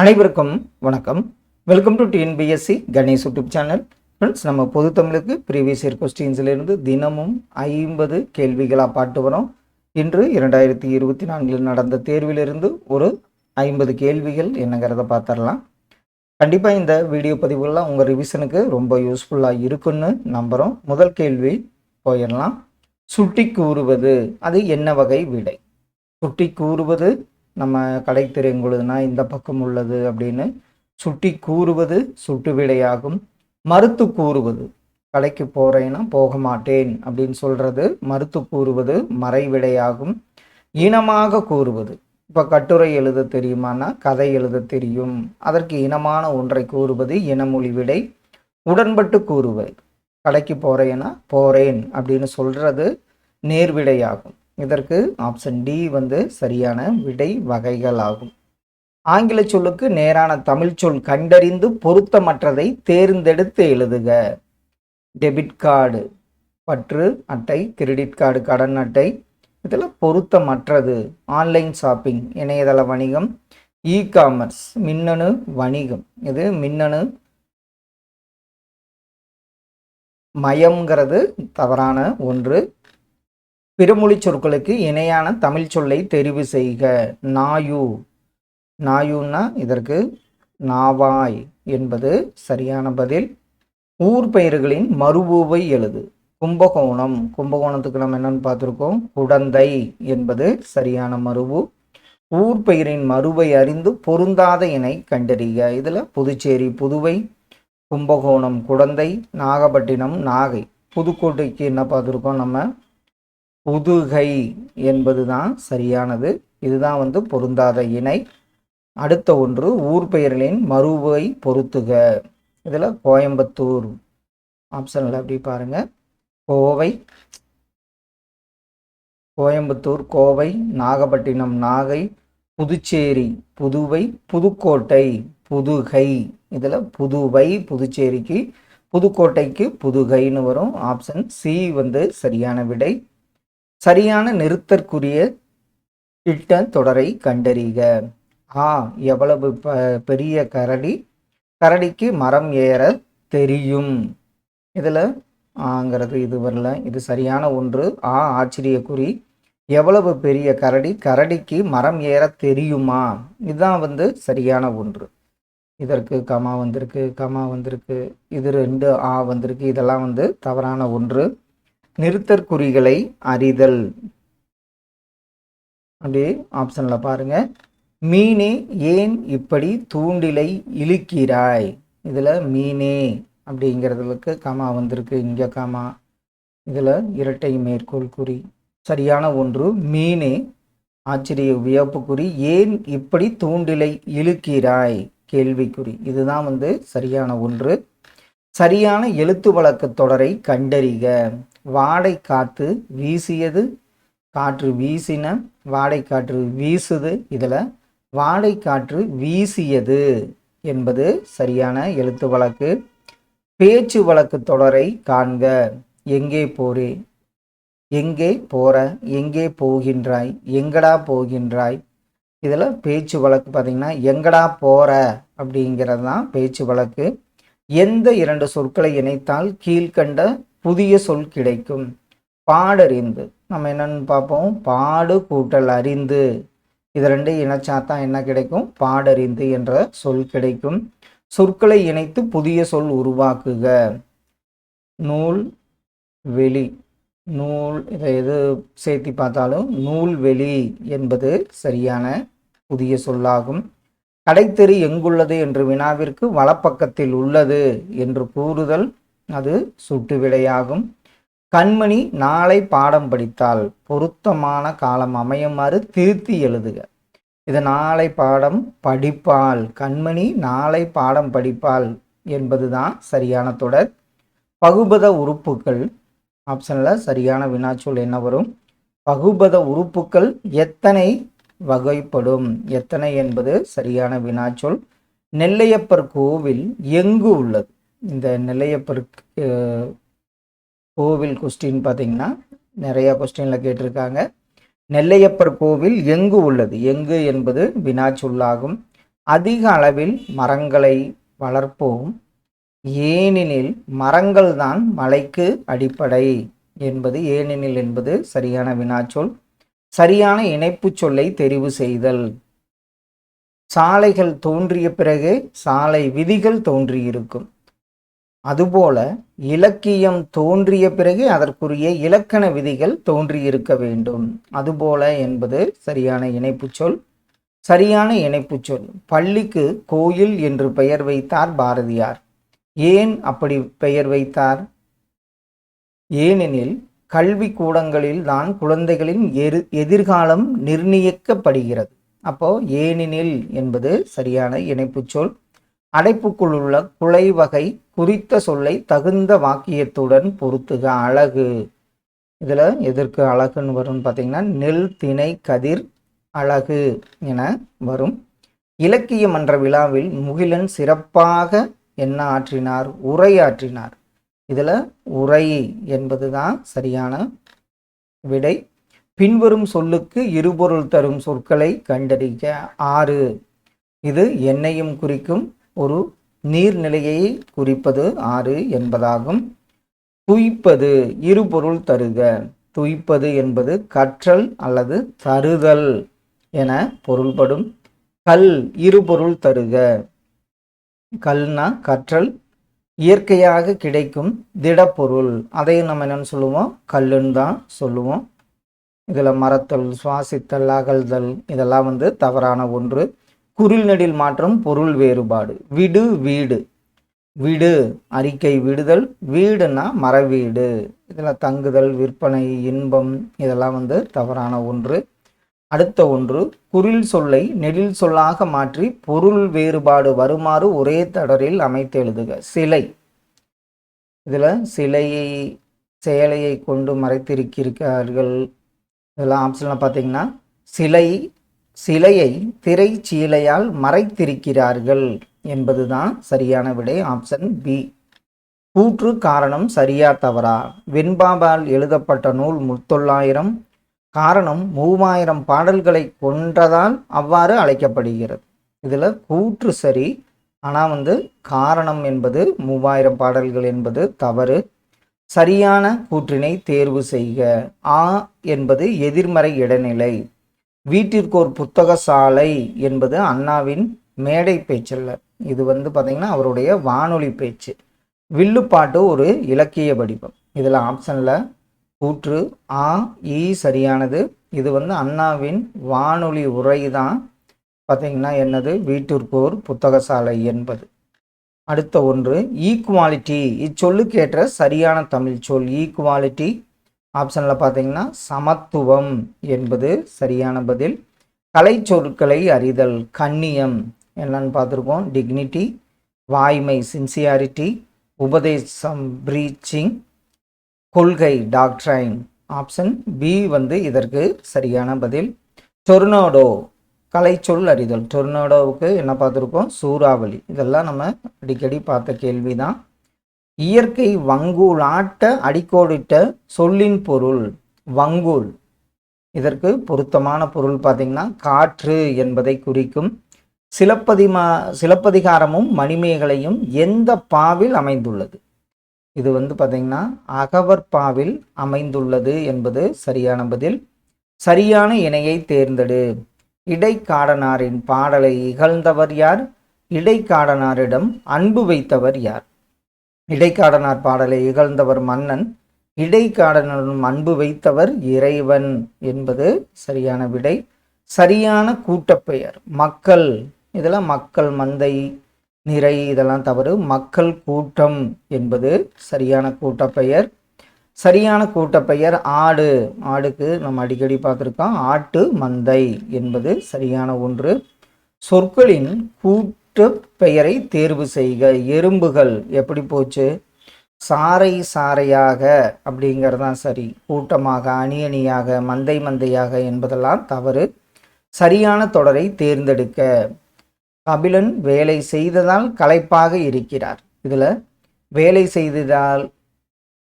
அனைவருக்கும் வணக்கம். Welcome to TNPSC Ganesh YouTube channel friends நம்ம பொது தமிழுக்கு ப்ரீவியஸ் இயர் கொஸ்டின்ஸ்லேருந்து தினமும் ஐம்பது கேள்விகளாக பாட்டு வரோம். இன்று இரண்டாயிரத்தி இருபத்தி நான்கில் நடந்த தேர்விலிருந்து ஒரு ஐம்பது கேள்விகள் என்னங்கிறத பார்த்துடலாம் கண்டிப்பாக இந்த வீடியோ பதிவுகள்லாம் உங்கள் ரிவிஷனுக்கு ரொம்ப யூஸ்ஃபுல்லாக இருக்குன்னு நம்புகிறோம் முதல் கேள்வி போயிடலாம். சுட்டி கூறுவது அது என்ன வகை விடை? சுட்டி கூறுவது நம்ம கடை தெரியுங்கொழுதுனா இந்த பக்கம் உள்ளது அப்படின்னு சுட்டி கூறுவது சுட்டு விடையாகும். மறுத்து கூறுவது கலைக்கு போகிறேன்னா போக மாட்டேன் அப்படின்னு சொல்கிறது மறுத்து கூறுவது மறைவிடையாகும் இனமாக கூறுவது இப்போ கட்டுரை எழுத தெரியுமானா கதை எழுத தெரியும். அதற்கு இனமான ஒன்றை கூறுவது இனமொழி விடை. உடன்பட்டு கூறுவது கடைக்கு போகிறேன்னா போகிறேன் அப்படின்னு சொல்கிறது நேர்விடையாகும். இதற்கு ஆப்ஷன் டி வந்து சரியான விடை வகைகள் ஆகும் ஆங்கில சொல்லுக்கு நேரான தமிழ் சொல் கண்டறிந்து பொருத்தமற்றதை தேர்ந்தெடுத்து எழுதுக. டெபிட் கார்டு பற்று அட்டை கிரெடிட் கார்டு கடன் அட்டை இதில் பொருத்தமற்றது. ஆன்லைன் ஷாப்பிங் இணையதள வணிகம் இ காமர்ஸ் மின்னணு வணிகம். இது மின்னணு மயம்ங்கிறது தவறான ஒன்று. பிறமொழி சொற்களுக்கு இணையான தமிழ் சொல்லை தெரிவு செய்க. நாயு. நாயுன்னா இதற்கு நாவாய் என்பது சரியான பதில். ஊர் பெயர்களின் மறுபூவை எழுது. கும்பகோணம். கும்பகோணத்துக்கு நம்ம என்னன்னு பார்த்துருக்கோம்? குடந்தை என்பது சரியான மறுபு ஊர் பெயரின் மறுவை அறிந்து பொருந்தாத இணை கண்டறிக. இதில் புதுச்சேரி புதுவை கும்பகோணம் குடந்தை நாகப்பட்டினம் நாகை. புதுக்கோட்டைக்கு என்ன பார்த்துருக்கோம் நம்ம? புதுகை என்பது தான் சரியானது. இதுதான் வந்து பொருந்தாத இணை. அடுத்த ஒன்று ஊர் பெயர்களின் மறுவை பொருத்துக. இதில் கோயம்புத்தூர் ஆப்ஷனில் அப்படி பாருங்கள் கோவை கோயம்புத்தூர் கோவை நாகப்பட்டினம் நாகை புதுச்சேரி புதுவை புதுக்கோட்டை புதுகை. இதில் புதுவை புதுச்சேரிக்கு புதுக்கோட்டைக்கு புதுகைன்னு வரும். ஆப்ஷன் சி வந்து சரியான விடை. சரியான நிறுத்தற்குரிய இட்ட தொடரை கண்டறிக. ஆ எவ்வளவு ப பெரிய கரடி? கரடிக்கு மரம் ஏற தெரியும். இதில் ஆங்கிறது இது வரல இது சரியான ஒன்று. ஆ ஆச்சரியக்குறி. எவ்வளவு பெரிய கரடி? கரடிக்கு மரம் ஏற தெரியுமா? இதுதான் வந்து சரியான ஒன்று. இதற்கு கமா வந்திருக்கு கமா வந்திருக்கு. இது ரெண்டு ஆ வந்திருக்கு. இதெல்லாம் வந்து தவறான ஒன்று. நிறுத்தற்குறிகளை அறிதல். அப்படியே ஆப்ஷனில் பாருங்கள் மீனே ஏன் இப்படி தூண்டிலை இழுக்கிறாய்? இதில் மீனே அப்படிங்கிறதுக்கு கமா வந்திருக்கு. இங்கே கமா. இதில் இரட்டை மேற்கோள் குறி. சரியான ஒன்று. மீனே ஆச்சரிய வியப்பு குறி. ஏன் இப்படி தூண்டிலை இழுக்கிறாய்? கேள்விக்குறி இதுதான் வந்து சரியான ஒன்று. சரியான எழுத்து வழக்கு தொடரை கண்டறிக. வாடை காற்று வீசியது காற்று வீசின வாடை காற்று வீசுது. இதில் வாடை காற்று வீசியது என்பது சரியான எழுத்து வழக்கு. பேச்சு வழக்கு தொடரை காண்க. எங்கே போறே? எங்கே போற? எங்கே போகின்றாய்? எங்கடா போகின்றாய்? இதில் பேச்சு வழக்கு பார்த்திங்கன்னா எங்கடா போற? அப்படிங்கிறது தான் பேச்சு வழக்கு. எந்த இரண்டு சொற்களை இணைத்தால் கீழ்கண்ட புதிய சொல் கிடைக்கும். பாடறிந்து. நம்ம என்னன்னு பார்ப்போம். பாடு கூட்டல் அறிந்து. இது ரெண்டு இணைச்சாத்தான் என்ன கிடைக்கும்? பாடறிந்து என்ற சொல் கிடைக்கும். சொற்களை இணைத்து புதிய சொல் உருவாக்குக. நூல் வெளி. நூல் இதை எது சேர்த்தி பார்த்தாலும் நூல் வெளி என்பது சரியான புதிய சொல்லாகும். கடைத்தெரு எங்குள்ளது என்று வினாவிற்கு வலப்பக்கத்தில் உள்ளது என்று கூறுதல் அது சுட்டு விடையாகும். கண்மணி நாளை பாடம் படித்தால் பொருத்தமான காலம் அமையுமாறு திருத்தி எழுதுக. இது நாளை பாடம் படிப்பால் கண்மணி நாளை பாடம் படிப்பால் என்பதுதான் சரியான தொடர். பகுபத உறுப்புகள். ஆப்ஷனில் சரியான வினாச்சொல் என்ன வரும்? பகுபத உறுப்புகள் எத்தனை வகைப்படும்? எத்தனை என்பது சரியான வினாச்சொல். நெல்லையப்பர் கோவில் எங்கு உள்ளது? இந்த நெல்லையப்பர் கோவில் கொஸ்டின் பார்த்தீங்கன்னா நிறைய கொஸ்டினில் கேட்டிருக்காங்க. நெல்லையப்பர் கோவில் எங்கு உள்ளது? எங்கு என்பது வினாச்சொல்லாகும் அதிக அளவில் மரங்களை வளர்ப்போம். ஏனெனில் மரங்கள் தான் மலைக்கு அடிப்படை என்பது ஏனெனில் என்பது சரியான வினாச்சொல் சரியான இணைப்புச் சொல்லை தெரிவு செய்தல். சாலைகள் தோன்றிய பிறகு சாலை விதிகள் தோன்றியிருக்கும். அதுபோல இலக்கியம் தோன்றிய பிறகு அதற்குரிய இலக்கண விதிகள் தோன்றியிருக்க வேண்டும். அதுபோல என்பது சரியான இணைப்புச் சொல். சரியான இணைப்புச் சொல். பள்ளிக்கு கோயில் என்று பெயர் வைத்தார் பாரதியார். ஏன் அப்படி பெயர் வைத்தார்? ஏனெனில் கல்வி கூடங்களில் தான் குழந்தைகளின் எரு எதிர்காலம் நிர்ணயிக்கப்படுகிறது. அப்போ ஏனெனில் என்பது சரியான இணைப்புச் சொல். அடைப்புக்குள்ளுள்ள குலை வகை குறித்த சொல்லை தகுந்த வாக்கியத்துடன் பொருத்துக. அழகு. இதில் எதற்கு அழகுன்னு வரும்னு பார்த்தீங்கன்னா நெல் திணை கதிர் அழகு என வரும். இலக்கிய மன்ற விழாவில் முகிலன் சிறப்பாக என்ன ஆற்றினார்? உரையாற்றினார். இதில் உரை என்பது தான் சரியான விடை. பின்வரும் சொல்லுக்கு இருபொருள் தரும் சொற்களை கண்டறிக. ஆறு. இது என்னையும் குறிக்கும் ஒரு நீர்நிலையை குறிப்பது ஆறு என்பதாகும். துய்ப்பது இருபொருள் தருக. துய்ப்பது என்பது கற்றல் அல்லது தருதல் என பொருள்படும். கல் இருபொருள் தருக. கல்னா கற்றல் இயற்கையாக கிடைக்கும் திடப்பொருள். அதையும் நம்ம என்னென்னு சொல்லுவோம்? கல்லுன்னு தான் சொல்லுவோம். இதில் மரத்தல் சுவாசித்தல் அகழ்தல் இதெல்லாம் வந்து தவறான ஒன்று. குரில் நெடில் மாற்றம் பொருள் வேறுபாடு. விடு வீடு. விடு அறிக்கை விடுதல். வீடுனா மரவீடு. இதில் தங்குதல் விற்பனை இன்பம் இதெல்லாம் வந்து தவறான ஒன்று. அடுத்த ஒன்று குரில் சொல்லை நெடில் சொல்லாக மாற்றி பொருள் வேறுபாடு வருமாறு ஒரே தொடரில் அமைத்து எழுதுக. சிலை. இதில் சிலையை சேலையை கொண்டு மறைத்திருக்கிறார்கள். இதெல்லாம் ஆப்ஷனில் பார்த்தீங்கன்னா சிலை சிலையை திரைச்சீலையால் மறைத்திருக்கிறார்கள் என்பதுதான் சரியான விடை. ஆப்ஷன் பி கூற்று காரணம் சரியா தவறா? வெண்பாபால் எழுதப்பட்ட நூல் முத்தொள்ளாயிரம். காரணம் மூவாயிரம் பாடல்களை கொன்றதால் அவ்வாறு அழைக்கப்படுகிறது. இதில் கூற்று சரி ஆனால் வந்து காரணம் என்பது மூவாயிரம் பாடல்கள் என்பது தவறு. சரியான கூற்றினை தேர்வு செய்க. ஆ என்பது எதிர்மறை இடைநிலை. வீட்டிற்கு ஒரு புத்தக சாலை என்பது அண்ணாவின் மேடை பேச்சல்ல. இது வந்து பார்த்திங்கன்னா அவருடைய வானொலி பேச்சு. வில்லுப்பாட்டு ஒரு இலக்கிய வடிவம். இதில் ஆப்ஷனில் கூற்று ஆ இ சரியானது. இது வந்து அண்ணாவின் வானொலி உரை தான் பார்த்திங்கன்னா என்னது வீட்டிற்கோர் புத்தகசாலை என்பது. அடுத்த ஒன்று ஈக்குவாலிட்டி. இச்சொல்லுக்கேற்ற சரியான தமிழ் சொல் ஈக்குவாலிட்டி. ஆப்ஷனில் பார்த்தீங்கன்னா சமத்துவம் என்பது சரியான பதில். கலை சொற்களை அறிதல் கண்ணியம் என்னன்னு பார்த்துருக்கோம். டிக்னிட்டி வாய்மை சின்சியாரிட்டி உபதேசம் ப்ரீச்சிங் கொள்கை டாக்ட்ரைன் ஆப்ஷன் பி வந்து இதற்கு சரியான பதில். டொர்னாடோ கலைச்சொல் அறிதல். டொர்னாடோவுக்கு என்ன பார்த்துருக்கோம்? சூறாவளி. இதெல்லாம் நம்ம அடிக்கடி பார்த்த கேள்வி தான் இயற்கை வங்கூலாட்ட அடிக்கோடிட்ட சொல்லின் பொருள் வங்கூல் இதற்கு பொருத்தமான பொருள் பார்த்திங்கன்னா காற்று என்பதை குறிக்கும் சிலப்பதிமா சிலப்பதிகாரமும் மணிமேகலையும் எந்த பாவில் அமைந்துள்ளது? இது வந்து பார்த்தீங்கன்னா அகவற்பாவில் அமைந்துள்ளது என்பது சரியான பதில். சரியான இணையை தேர்ந்தெடு. இடைக்காடனாரின் பாடலை இகழ்ந்தவர் யார்? இடைக்காடனாரிடம் அன்பு வைத்தவர் யார்? இடைக்காடனார் பாடலை இகழ்ந்தவர் மன்னன் இடைக்காடனுடன் அன்பு வைத்தவர் இறைவன் என்பது சரியான விடை. சரியான கூட்டப்பெயர் மக்கள் இதெல்லாம் மக்கள் மந்தை நிறை இதெல்லாம் தவறு. மக்கள் கூட்டம் என்பது சரியான கூட்டப்பெயர். சரியான கூட்டப்பெயர் ஆடு. ஆடுக்கு நம்ம அடிக்கடி பார்த்துருக்கோம். ஆட்டு மந்தை என்பது சரியான ஒன்று. சொற்களின் கூட்டு பெயரை தேர்வு செய்க. எறும்புகள் எப்படி போச்சு? சாறை சாறையாக அப்படிங்கிறது தான் சரி. கூட்டமாக அணி அணியாக மந்தை மந்தையாக என்பதெல்லாம் தவறு. சரியான தொடரை தேர்ந்தெடுக்க. கபிலன் வேலை செய்ததால் களைப்பாக இருக்கிறார். இதில் வேலை செய்ததால்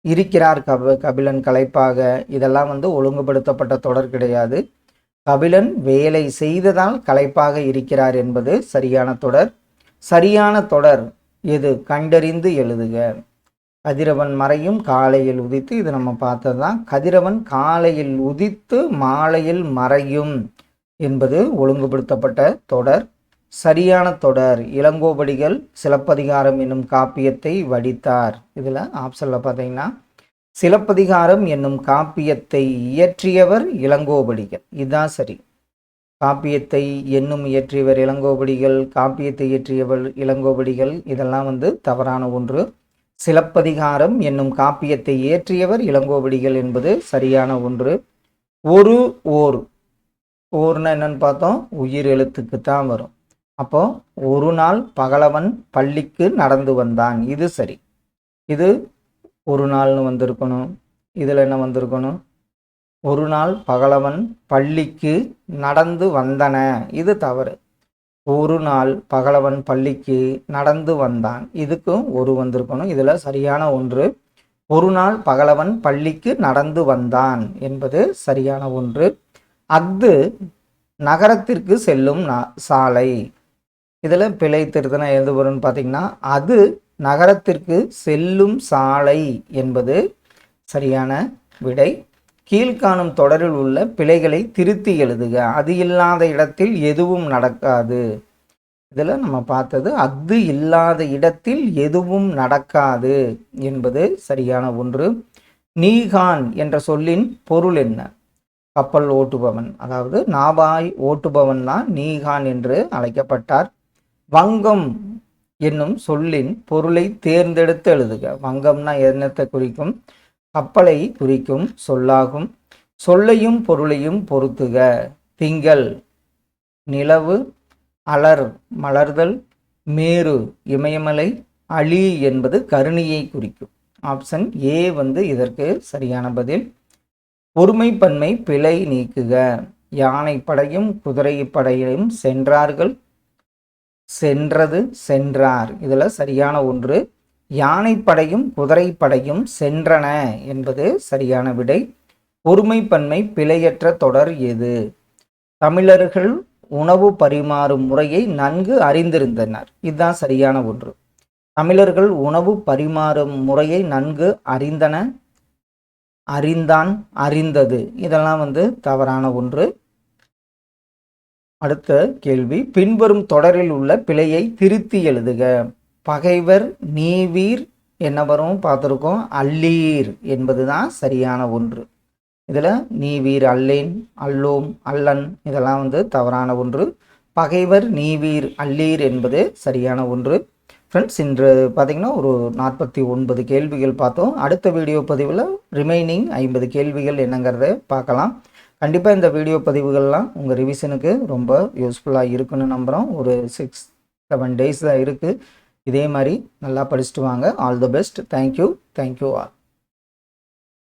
இருக்கிறார் கப கபிலன் களைப்பாக. இதெல்லாம் வந்து ஒழுங்குபடுத்தப்பட்ட தொடர் கிடையாது. கபிலன் வேலை செய்ததால் களைப்பாக இருக்கிறார் என்பது சரியான தொடர். சரியான தொடர் எது கண்டறிந்து எழுதுக. கதிரவன் மறையும் காலையில் உதித்து இது நம்ம பார்த்தது தான் கதிரவன் காலையில் உதித்து மாலையில் மறையும் என்பது ஒழுங்குபடுத்தப்பட்ட தொடர். சரியான தொடர் இளங்கோபடிகள் சிலப்பதிகாரம் என்னும் காப்பியத்தை வடித்தார். இதில் ஆப்ஷனில் பார்த்தீங்கன்னா சிலப்பதிகாரம் என்னும் காப்பியத்தை இயற்றியவர் இளங்கோபடிகள் இதுதான் சரி. காப்பியத்தை என்னும் இயற்றியவர் இளங்கோபடிகள் காப்பியத்தை இயற்றியவர் இளங்கோபடிகள் இதெல்லாம் வந்து தவறான ஒன்று. சிலப்பதிகாரம் என்னும் காப்பியத்தை இயற்றியவர் இளங்கோபடிகள் என்பது சரியான ஒன்று. ஒரு ஓர். ஓர்னா என்னன்னு பார்த்தோம்? உயிர் எழுத்துக்கு தான் வரும். அப்போ ஒரு நாள் பகலவன் பள்ளிக்கு நடந்து வந்தான். இது சரி. இது ஒரு நாள்னு வந்திருக்கணும். இதில் என்ன வந்திருக்கணும்? ஒரு நாள் பகலவன் பள்ளிக்கு நடந்து வந்தன. இது தவறு. ஒரு நாள் பகலவன் பள்ளிக்கு நடந்து வந்தான். இதுக்கும் ஒரு வந்திருக்கணும். இதில் சரியான ஒன்று. ஒரு நாள் பகலவன் பள்ளிக்கு நடந்து வந்தான் என்பது சரியான ஒன்று. அஃது நகரத்திற்கு செல்லும் நா- சாலை. இதில் பிழை திருத்தனை எழுது வரும்னு பார்த்தீங்கன்னா அது நகரத்திற்கு செல்லும் சாலை என்பது சரியான விடை. கீழ்காணும் தொடரில் உள்ள பிழைகளை திருத்தி எழுதுக. அது இல்லாத இடத்தில் எதுவும் நடக்காது. இதில் நம்ம பார்த்தது அது இல்லாத இடத்தில் எதுவும் நடக்காது என்பது சரியான ஒன்று. நீகான் என்ற சொல்லின் பொருள் என்ன? கப்பல் ஓட்டுபவன். அதாவது நாபாய் ஓட்டுபவன் தான் நீகான் என்று அழைக்கப்பட்டார். வங்கம் என்னும் சொல்லின் பொருளை தேர்ந்தெடுத்து எழுதுக. வங்கம்னா என்னத்தை குறிக்கும்? கப்பலை குறிக்கும் சொல்லாகும். சொல்லையும் பொருளையும் பொருத்துக. திங்கள் நிலவு அலர் மலர்தல் மேரு இமயமலை அழி என்பது கருணியை குறிக்கும். ஆப்ஷன் ஏ வந்து இதற்கு சரியான பதில். ஒருமைப்பன்மை பிழை நீக்குக. யானை படையும் குதிரை படையும் சென்றார்கள். சென்றது சென்றார். இதில் சரியான ஒன்று. யானைப்படையும் குதிரைப்படையும் சென்றன என்பது சரியான விடை. ஒருமைப்பன்மை பிழையற்ற தொடர் எது? தமிழர்கள் உணவு பரிமாறும் முறையை நன்கு அறிந்திருந்தனர். இதுதான் சரியான ஒன்று. தமிழர்கள் உணவு பரிமாறும் முறையை நன்கு அறிந்தன அறிந்தான் அறிந்தது. இதெல்லாம் வந்து தவறான ஒன்று. அடுத்த கேள்வி. பின்வரும் தொடரில் உள்ள பிழையை திருத்தி எழுதுக. பகைவர் நீவீர் என்ன வரும் பார்த்துருக்கோம். அல்லீர் என்பதுதான் சரியான ஒன்று. இதில் நீவீர் அல்லேன் அல்லோம் அல்லன் இதெல்லாம் வந்து தவறான ஒன்று. பகைவர் நீவீர் அல்லீர் என்பது சரியான ஒன்று. ஃப்ரெண்ட்ஸ் இன்று பார்த்திங்கன்னா ஒரு நாற்பத்தி ஒன்பது கேள்விகள் பார்த்தோம். அடுத்த வீடியோ பதிவில் ரிமைனிங் ஐம்பது கேள்விகள் என்னங்கிறத பார்க்கலாம். கண்டிப்பாக இந்த வீடியோ பதிவுகள்லாம் உங்கள் ரிவிஷனுக்கு ரொம்ப யூஸ்ஃபுல்லாக இருக்குன்னு நம்புகிறோம் ஒரு சிக்ஸ் செவன் டேஸில் இருக்குது இதே மாதிரி நல்லா படிச்சுட்டு வாங்க. All the best thank you thank you all